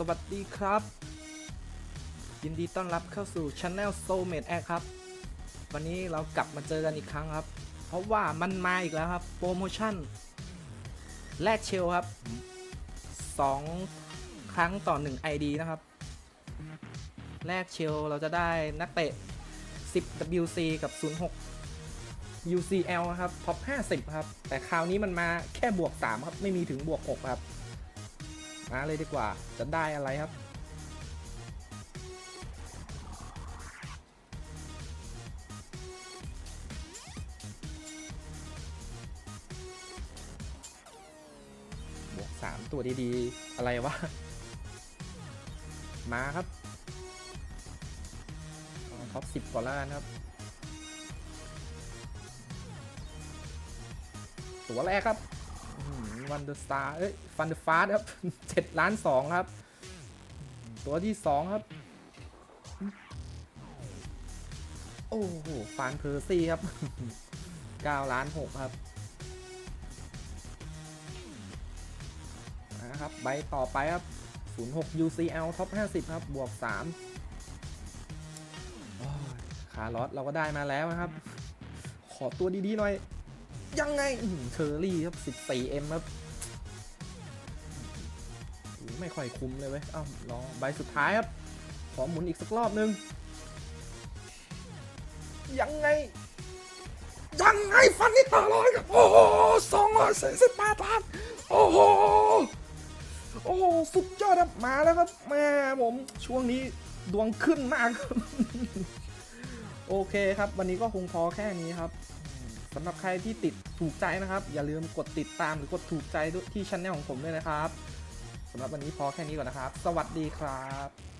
สวัสดีครับ ยินดีต้อนรับเข้าสู่ Channel Soulmate Act ครับ วันนี้เรากลับมาเจอกันอีกครั้งครับ เพราะว่ามันมาอีกแล้วครับ โปรโมชั่น แลกเชลครับ 2 ครั้งต่อ 1 ID นะครับ แลกเชลเราจะได้นักเตะ 10 WC กับ 06 UCL นะครับท็อป50 ครับ แต่คราวนี้มันมาแค่บวก 3 ครับ ไม่มีถึงบวก 6 ครับ มาเลยดีกว่า จะได้อะไรครับ บวก 3 ตัวดีๆ อะไรวะ มาครับท็อป10ก่อนแล้วกันครับ ตัวแรกครับ วันเดอร์สตาร์เอ้ยฟันเดอร์ฟาสครับเจ็ดล้านสองครับ ตัวที่สองครับ โอ้โหฟานเพอร์ซี่ครับเก้าล้านหกครับนะครับใบต่อไปครับ 06 UCL ท็อป50 ครับ บวก3โอ้ยคาร์ลอสเราก็ได้มาแล้วนะครับ ขอตัวดี ๆ หน่อย ยังไงเชอรี่ครับ 14M ครับไม่ค่อยคุ้มเลยเว้ยเอ้ารอใบสุดท้ายครับ ขอหมุนอีกสักรอบนึง ยังไง ยังไงฟันนี่ต่อร้อยครับ โอ้โหสองร้อยสี่สิบแปดล้าน โอ้โห โอ้โห สุดยอดครับ มาแล้วครับแม่ผม ช่วงนี้ดวงขึ้นมาก โอเคครับ วันนี้ก็คงพอแค่นี้ครับ สำหรับใครที่ติดถูกใจนะครับ อย่าลืมกดติดตามหรือกดถูกใจที่ช่องของผมด้วยนะครับสำหรับวันนี้พอแค่นี้ก่อนนะครับ สวัสดีครับ